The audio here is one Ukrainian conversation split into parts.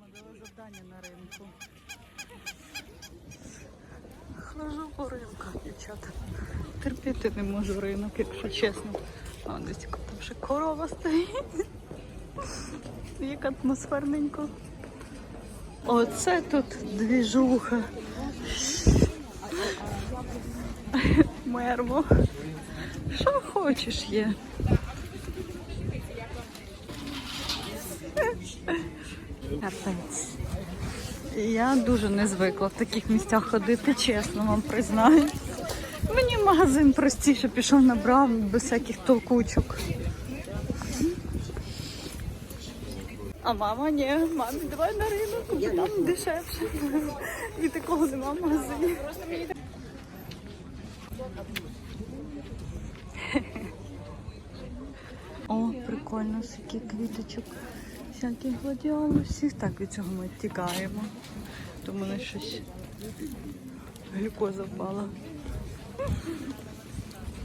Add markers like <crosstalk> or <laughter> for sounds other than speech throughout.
Мама дала завдання на ринку. Хожу по ринках, дівчата. Терпіти не можу ринок, якщо чесно. А десь там ще корова стоїть. Як атмосферненько. Оце тут двіжуха. Мерво. Що хочеш є. Я дуже не звикла в таких місцях ходити, чесно вам признаю. Мені магазин простіше пішов набрав без всяких толкучок. А мама ні, мамі, давай на ринок, бо там дешевше. І такого нема в магазині. О, прикольно, скільки квіточок, всяких гладіолусів. Так, від цього ми тікаємо. То в мене щось глюкоза впала.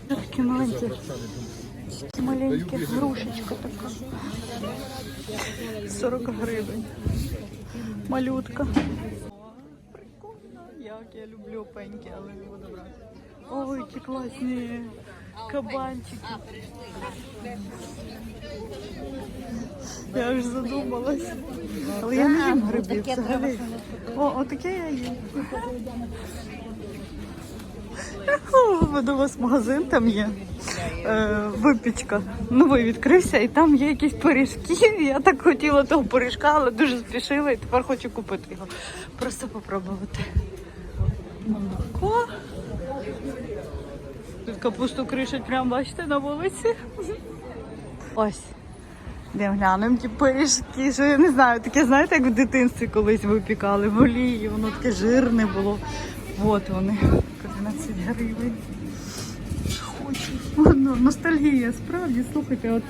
Такі маленькі, такі маленькі, грушечка така. 40 гривень. Малютка. Прикольно, як я люблю пеньки, але не буду брати. Ой, які класні кабанчики. Я аж задумалась. Але я не їм грибів взагалі. О, отаке я їм. До вас магазин там є. Е, випічка. Новий відкрився, і там є якісь пиріжки. Я так хотіла того пиріжка, але дуже спішила і тепер хочу купити його. Просто попробувати. Молоко. Капусту кришать прямо, бачите, на вулиці. Ось. Де глянемо ті пиріжки, що я не знаю, таке, знаєте, як в дитинстві колись випікали в олії, воно таке жирне було. От вони, 11 гривень. Хочу. Ну, ностальгія, справді, слухайте, от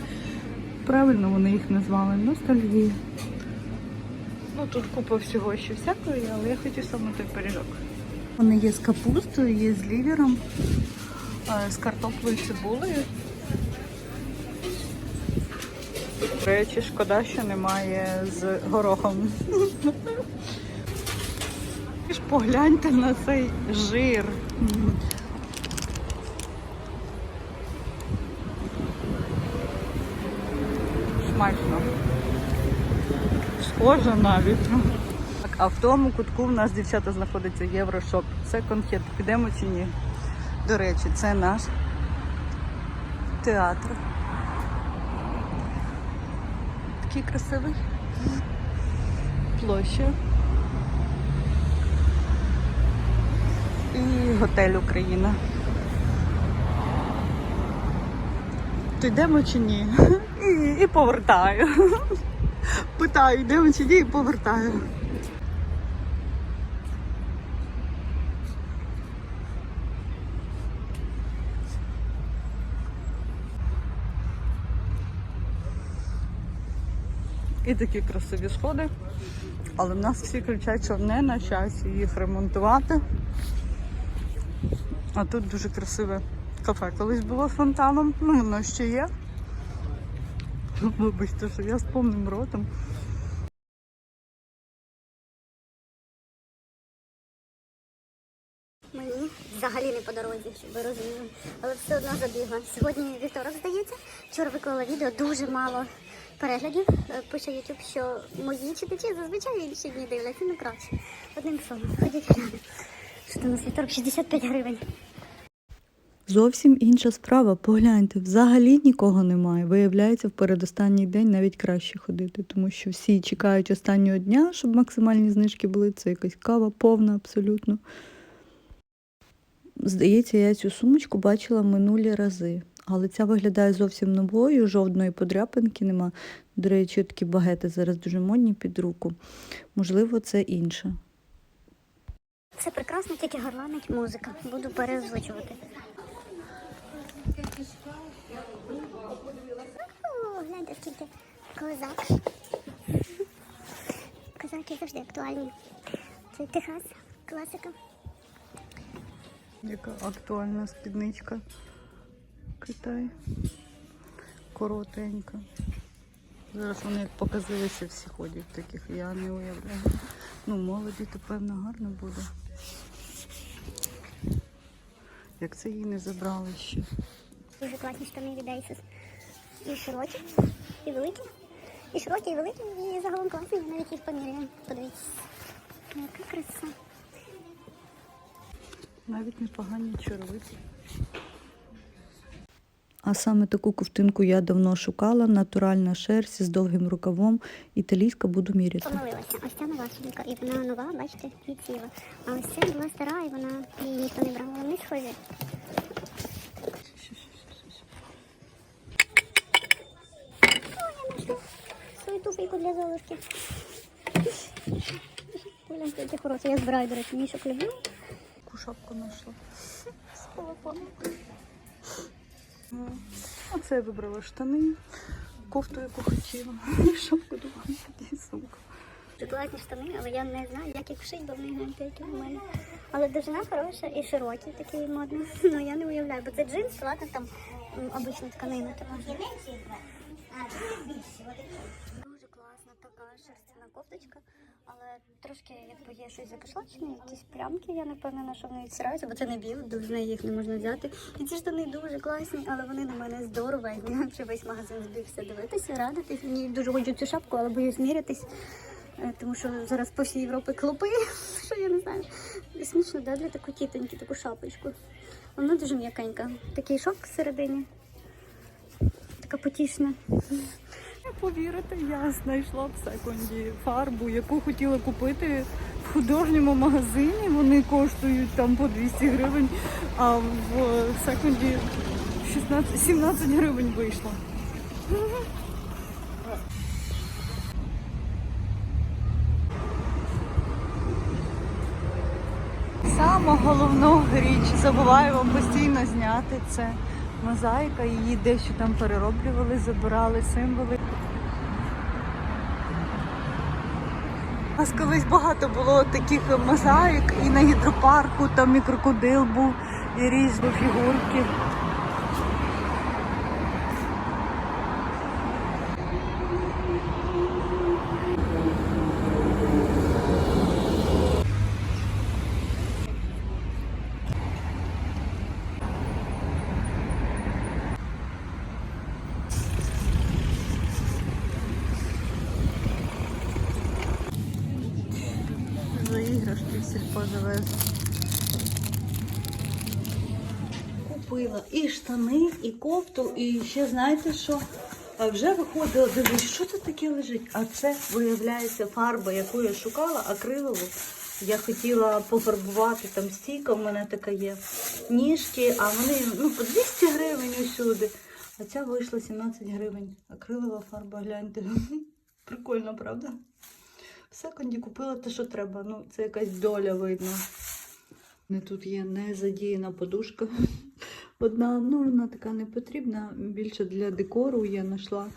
правильно вони їх назвали, ностальгія. Ну тут купа всього ще всякої, але я хочу саме той пиріжок. Вони є з капустою, є з лівером, з картоплею, цибулею. До речі, шкода, що немає з горохом. Погляньте на цей жир. Смачно. Схоже навіть. Так, а в тому кутку в нас дівчата знаходиться Єврошоп. Це конхет. Підемо чи ні? До речі, це наш театр. Такий красивий. Площа. І готель Україна. То йдемо чи ні? І, і повертаю. Питаю, йдемо чи ні, і повертаю. І такі красиві сходи. Але в нас всі кричать, що не на часі їх ремонтувати. А тут дуже красиве кафе. Колись було з фонтаном, ну воно ще є. Вибачте, що я з повним ротом. Не дорозі, щоб ви. Але все одно забігла. Сьогодні вівторок, здається. Вчора виклала відео, дуже мало переглядів. Е, Пише YouTube, що мої читачі зазвичай інші дні дивляться, ну краще. Одним словом, ходіть глянемо. Що у нас вівторок 65 гривень. Зовсім інша справа. Погляньте, взагалі нікого немає. Виявляється, в передостанній день навіть краще ходити, тому що всі чекають останнього дня, щоб максимальні знижки були. Це якась кава повна абсолютно. Здається, я цю сумочку бачила минулі рази, але ця виглядає зовсім новою, жодної подряпинки нема. До речі, такі багети зараз дуже модні під руку. Можливо, це інше. Це прекрасно, тільки горланить музика. Буду переозвучувати. Гляньте, скільки козак. Козаки завжди актуальні. Це Техас, класика. Яка актуальна спідничка. Китай. Коротенька. Зараз вони як показилися, всі ходять таких, я не уявляю. Ну, молоді, то певно гарно буде. Як це її не забрали ще. Дуже класні штани від Asus. І широкі, і великі. І широкі, і великі, і загалом класні, навіть їх поміряємо. Подивіться. Яка краса. Навіть непогані черевиці. А саме таку ковтинку я давно шукала. Натуральна шерсть з довгим рукавом. Італійська буду міряти. Помилилася. Ось ця нова сумка, і вона нова, бачите, і ціла. А ось ця була стара, і вона її ніхто не брав. Вони схожі. О, я знайшла свою туфельку для Золушки. Я збираю, до речі, мішок люблю. Таку шапку знайшла. <laughs> З полопоном. Оце я вибрала штани, кофту, яку хотіла, шапку думаю, і сумку. Класні штани, але я не знаю, як їх вшить, бо вони які в мене. Але довжина хороша і широкі, такі модні. Ну я не уявляю, бо це джинс, ладно, там обична тканина така. Дуже класна така шерстяна кофточка, трошки якби є щось закишлачне, якісь плямки, я не впевнена, що вони відсираються, бо це не біло, довжини їх не можна взяти. І ці штани дуже класні, але вони на мене здоровезні. Чи весь магазин збігся дивитися, радитись. Мені дуже хочу цю шапку, але боюсь мірятись. Е, Тому що зараз по всій Європі клопи, <laughs> що я не знаю. Смішно, да, для такої тітоньки, таку шапочку. Вона дуже м'якенька. Такий шовк всередині. Така потішна. Повірите, я знайшла в секунді фарбу, яку хотіла купити в художньому магазині. Вони коштують там по 200 гривень, а в секунді 16, 17 гривень вийшло. Саме головну річ забуваємо постійно зняти це мозаїка. Її дещо там перероблювали, забирали символи. У нас колись багато було таких мозаїк, і на гідропарку там і крокодил був, і різні фігурки. Іграшки в сільпо завезли. Купила і штани, і кофту, і ще знаєте що? А Вже виходила, дивлюсь, що це таке лежить? А це, виявляється, фарба, яку я шукала, акрилову. Я хотіла пофарбувати, там стійка в мене така є. Ніжки, а вони ну, по 200 гривень усюди. А ця вийшла 17 гривень. Акрилова фарба, гляньте. <laughs> Прикольно, правда? В секунді купила те, що треба. Ну, це якась доля видно. Не тут є не задіяна подушка. <laughs> Одна, ну вона така не потрібна. Більше для декору я знайшла,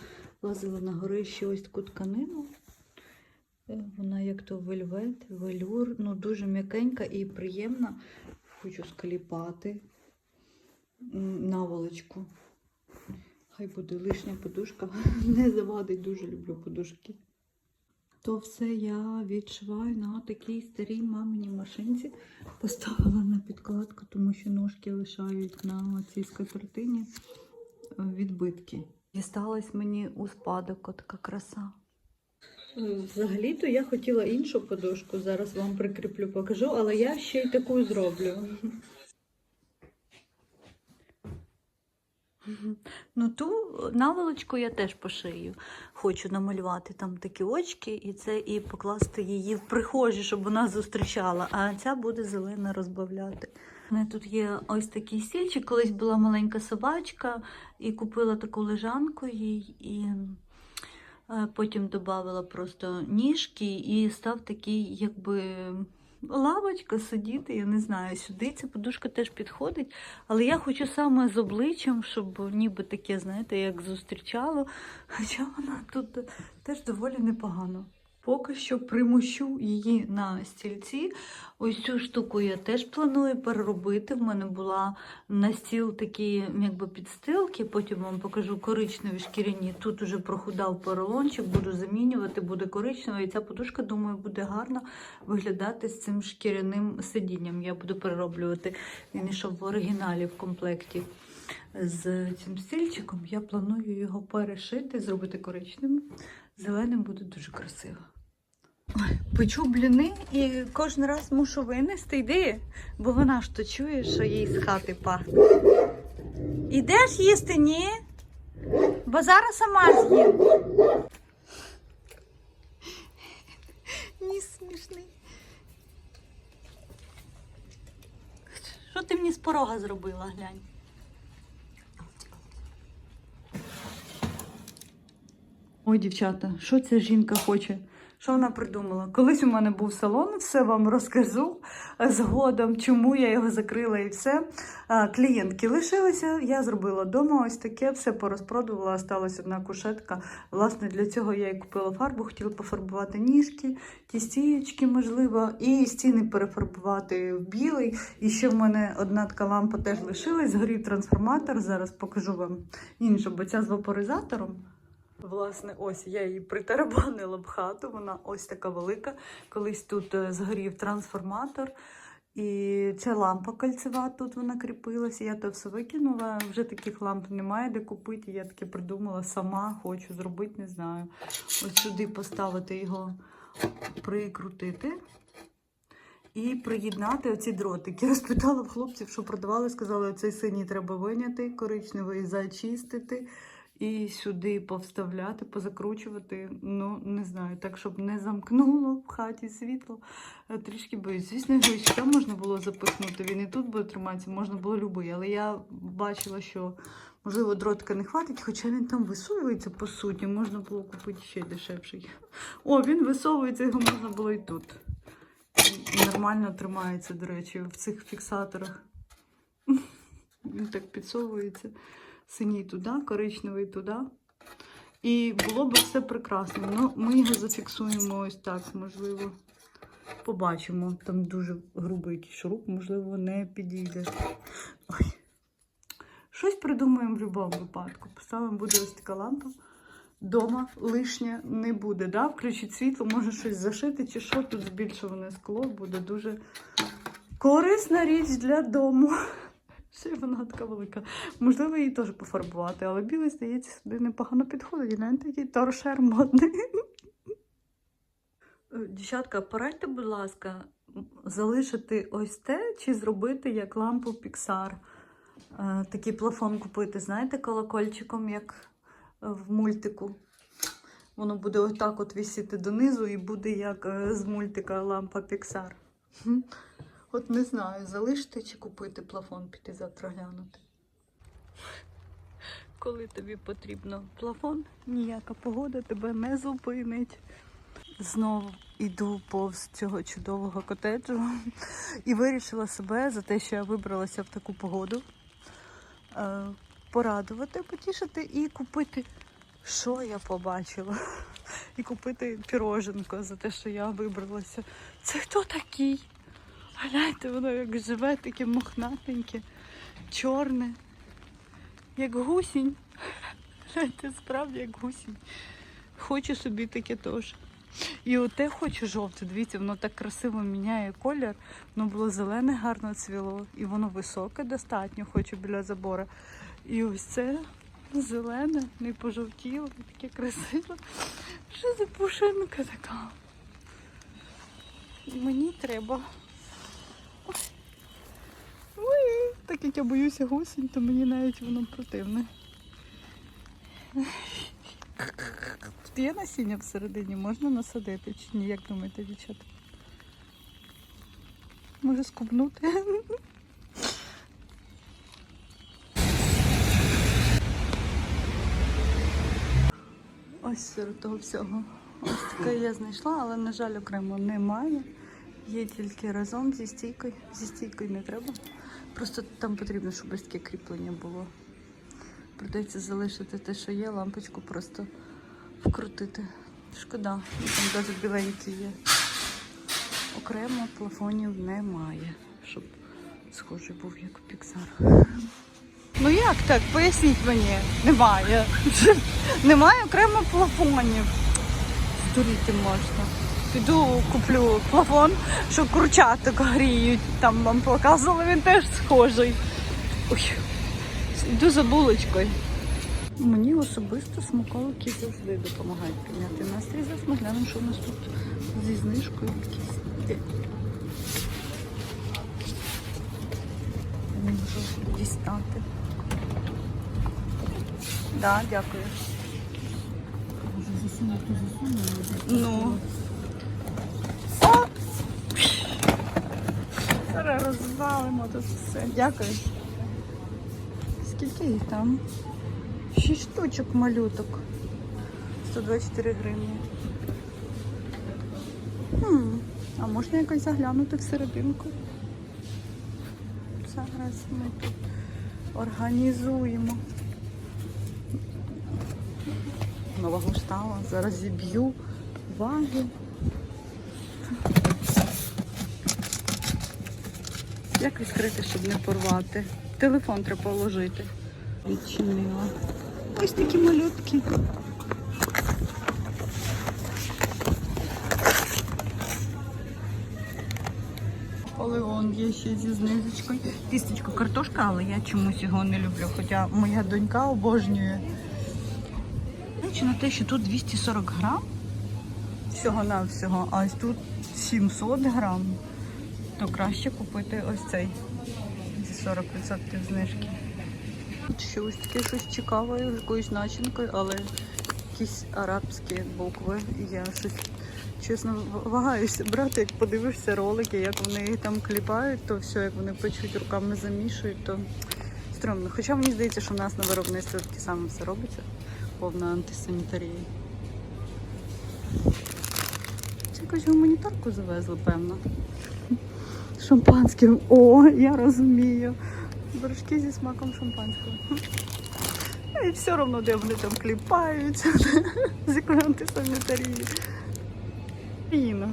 лазила на горищі ось таку тканину. Е, Вона як то вельвет, велюр, ну дуже м'якенька і приємна. Хочу скліпати наволочку. Хай буде лишня подушка. <laughs> Не завадить, дуже люблю подушки. То все я відшиваю на такій старій маминій машинці. Поставила на підкладку, тому що ножки лишають на цій скатертині е, відбитки. Дісталась мені у спадок така краса. Е, Взагалі-то я хотіла іншу подушку, зараз вам прикріплю, покажу, але я ще й таку зроблю. Ну, ту наволочку я теж пошию. Хочу намалювати там такі очки і це і покласти її в прихожі, щоб вона зустрічала. А ця буде зелена розбавляти. У мене тут є ось такий стільчик. Колись була маленька собачка, і купила таку лежанку їй. І е, потім додала просто ніжки, і став такий, якби. Лавочка сидіти, я не знаю, сюди ця подушка теж підходить. Але я хочу саме з обличчям, щоб ніби таке, знаєте, як зустрічало. Хоча вона тут теж доволі непогано. Поки що примущу її на стільці. Ось цю штуку я теж планую переробити. В мене була на стіл такі якби підстилки, потім вам покажу коричневі шкіряні. Тут уже прохудав поролончик, буду замінювати, буде коричневий. І ця подушка, думаю, буде гарно виглядати з цим шкіряним сидінням. Я буду перероблювати. Він ішов в оригіналі в комплекті з цим стільчиком. Я планую його перешити, зробити коричневим. Зеленим буде дуже красиво. Печу бліни і кожен раз мушу винести. Йди, бо вона ж то чує, що їй з хати пахне. Ідеш їсти, ні? Бо зараз сама з'їм. Ні, смішний. Що ти мені з порога зробила, глянь? Ой, дівчата, що ця жінка хоче? Що вона придумала? Колись у мене був салон, все вам розкажу згодом, чому я його закрила і все. Клієнтки лишилися, я зробила вдома ось таке, все порозпродувала, сталася одна кушетка. Власне, для цього я і купила фарбу, хотіла пофарбувати ніжки, ті стієчки, можливо, і стіни перефарбувати в білий. І ще в мене одна така лампа теж лишилась, згорів трансформатор. Зараз покажу вам іншу, бо ця з вапоризатором. Власне, ось я її притарабанила в хату. Вона ось така велика. Колись тут е, згорів трансформатор. І ця лампа кольцева тут вона кріпилася. Я то все викинула. Вже таких ламп немає де купити. Я таки придумала сама, хочу зробити, не знаю. Ось сюди поставити його, прикрутити. І приєднати оці дротики. Розпитала в хлопців, що продавали, сказали, оцей синій треба виняти, коричневий зачистити. І сюди повставляти, позакручувати. Ну, не знаю, так, щоб не замкнуло в хаті світло. Е, Трішки боюсь. Звісно, сюди можна було запихнути. Він і тут буде триматися, можна було любий. Але я бачила, що можливо дротика не хватить, хоча він там висовується по суті. Можна було купити ще дешевший. О, він висовується, його можна було і тут. Нормально тримається, до речі, в цих фіксаторах. Він так підсовується. Синій туди, коричневий туди. І було б все прекрасно. Ну, ми його зафіксуємо ось так, можливо. Побачимо. Там дуже грубий шуруп, можливо, не підійде. Ой. Щось придумаємо в будь-якому випадку. Поставимо буде ось така лампа. Дома лишнє не буде. Да? Включить світло, може щось зашити, чи що тут збільшуване скло буде дуже корисна річ для дому. Ще вона така велика. Можливо, її теж пофарбувати, але білий, здається, сюди непогано підходить. Гляньте, який торшер модний. Дівчатка, порадьте, будь ласка, залишити ось те, чи зробити як лампу Pixar. Е, Такий плафон купити, знаєте, колокольчиком, як е, в мультику. Воно буде отак от висіти донизу і буде як е, з мультика лампа Pixar. От не знаю, залишити чи купити плафон, піти завтра глянути. Коли тобі потрібно плафон, ніяка погода тебе не зупинить. Знову йду повз цього чудового котеджу і вирішила себе за те, що я вибралася в таку погоду, е, порадувати, потішити і купити, що я побачила. І купити піроженко за те, що я вибралася. Це хто такий? Гляньте, воно як живе, таке мохнатеньке, чорне, як гусінь. Гляньте, справді як гусінь. Хочу собі таке теж. І оте хочу жовте. Дивіться, воно так красиво міняє колір. Воно було зелене, гарно цвіло. І воно високе достатньо, хочу біля забора. І ось це зелене, не пожовтіло, таке красиве. Що за пушинка така? Мені треба. Ой, так як я боюся гусінь, то мені навіть воно противне. Тут є насіння всередині, можна насадити чи ні? Як думаєте, дівчата? Може скубнути? Ось серед того всього. Ось таке я знайшла, але, на жаль, окремо немає. Є тільки разом зі стійкою. Зі стійкою не треба. Просто там потрібно, щоб ось таке кріплення було. Придеться залишити те, що є, лампочку просто вкрутити. Шкода, там досить біленькі є. Окремо плафонів немає, щоб схожий був як Pixar. Ну як так? Поясніть мені. Немає. <laughs> Немає окремо плафонів. Здуріти можна. Піду куплю плафон, що курчаток гріють. Там вам показували, він теж схожий. Ой, йду за булочкою. Мені особисто смаколики завжди допомагають підняти настрій. Зараз ми глянемо, що в нас тут зі знижкою якісь. Не можу дістати. Да, дякую. Ну. Зараз розвалимо тут все. Дякую. Скільки їх там? Шість штучок малюток. 124 гривні. Хм. А можна якось заглянути всерединку? Зараз ми тут організуємо. Нова густава. Зараз зіб'ю ваги. Як відкрити, щоб не порвати? Телефон треба положити. Відчинила. Ось такі малютки. Олеон є ще зі знизочкою. Тістечко картошка, але я чомусь його не люблю. Хоча моя донька обожнює. Чи на те, що тут 240 грам всього-навсього, а ось тут 700 грам, то краще купити ось цей зі 40% знижки. Тут ще ось таке щось цікаве, якоюсь начинкою, але якісь арабські букви. Я щось чесно вагаюся брати, як подивишся ролики, як вони там кліпають, то все, як вони печуть, руками замішують, то стрьомно. Хоча мені здається, що в нас на виробництві таке саме все робиться, повна антисанітарія. Це якусь гуманітарку завезли, певно. Шампанським. О, я розумію. Вершки зі смаком шампанського. І все одно, де вони там кліпаються, з якою антисанітарією. Піна.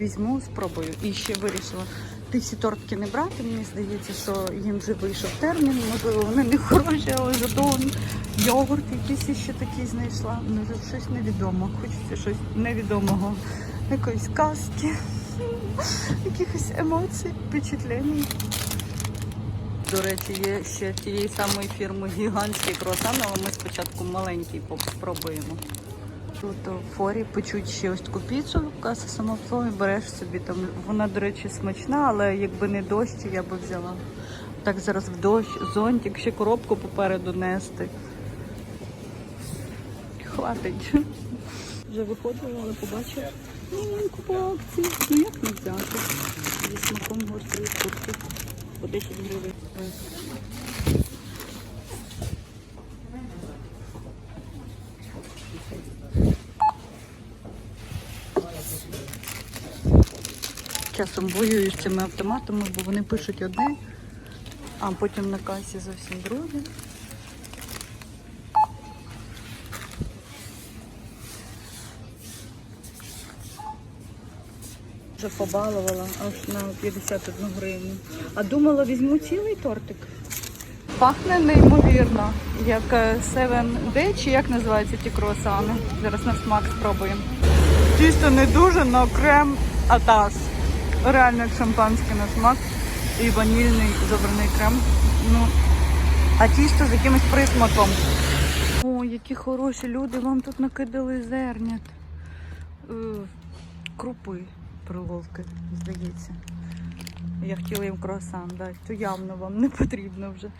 Візьму, спробую. І ще вирішила ті всі тортки не брати. Мені здається, що їм вже вийшов термін. Можливо, вони не хороші, але зато йогурт якийсь ще такий знайшла. Ну, щось невідомо. Хочеться щось невідомого. Якоїсь казки, якихось емоцій, впечатлень. До речі, є ще тієї самої фірми гігантський круасан, але ми спочатку маленький спробуємо. Тут у форі печуть ще ось таку піцу, каса сама береш собі там. Вона, до речі, смачна, але якби не дощ, я би взяла. Так зараз в дощ, зонтик, ще коробку попереду нести. Хватить. Вже виходила, але побачила маленьку по акції. Ну як не взяти? Зі смаком гострої курки. По 10 гривень. Часом воюю з цими автоматами, бо вони пишуть одне, а потім на касі зовсім друге. Вже побалувала аж на 51 гривню. А думала, візьму цілий тортик. Пахне неймовірно, як 7D, чи як називаються ті круасани. Зараз на смак спробуємо. Тісто не дуже, але крем атас. Реально як шампанське на смак. І ванільний забраний крем. Ну, а тісто з якимось присмаком. О, які хороші люди, вам тут накидали зернят. Е, крупи приловки, здається. Я хотіла їм круасан дати, то явно вам не потрібно вже.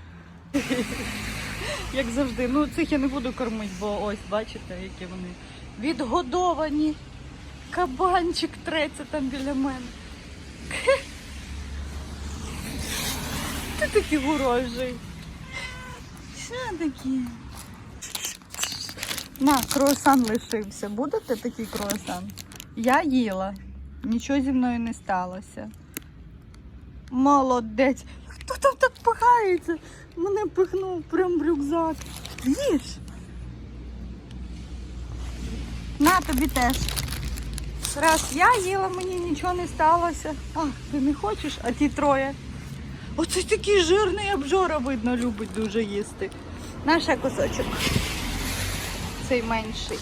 Як завжди. Ну, цих я не буду кормити, бо ось, бачите, які вони відгодовані. Кабанчик треться там біля мене. Ти такий ворожий. Що такі? На, круасан лишився. Будете такий круасан? Я їла. Нічого зі мною не сталося. Молодець. Хто там так пихається? Мене пихнув прям в рюкзак. Їж. На тобі теж. Раз я їла, мені нічого не сталося. А, ти не хочеш, а ті троє. Оце такий жирний обжора, видно, любить дуже їсти. На ще кусочок. Цей менший.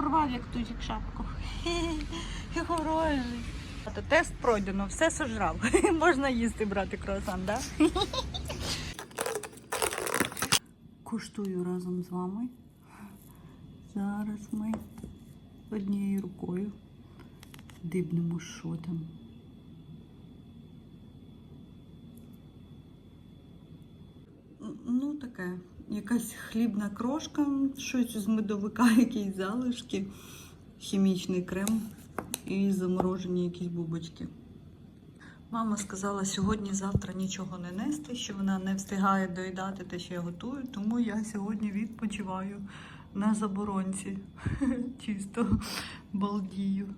Порвав як тузик шапку. Хе-хе, Хороший. А то тест пройдено, все сожрав. <laughs> Можна їсти брати круасан, так? Да? <laughs> Куштую разом з вами. Зараз ми однією рукою дибнемо, що там. Ну, таке, якась хлібна крошка, щось з медовика, <laughs> якісь залишки, хімічний крем і заморожені якісь бубочки. Мама сказала сьогодні-завтра нічого не нести, що вона не встигає доїдати те, що я готую, тому я сьогодні відпочиваю на заборонці. <laughs> Чисто балдію.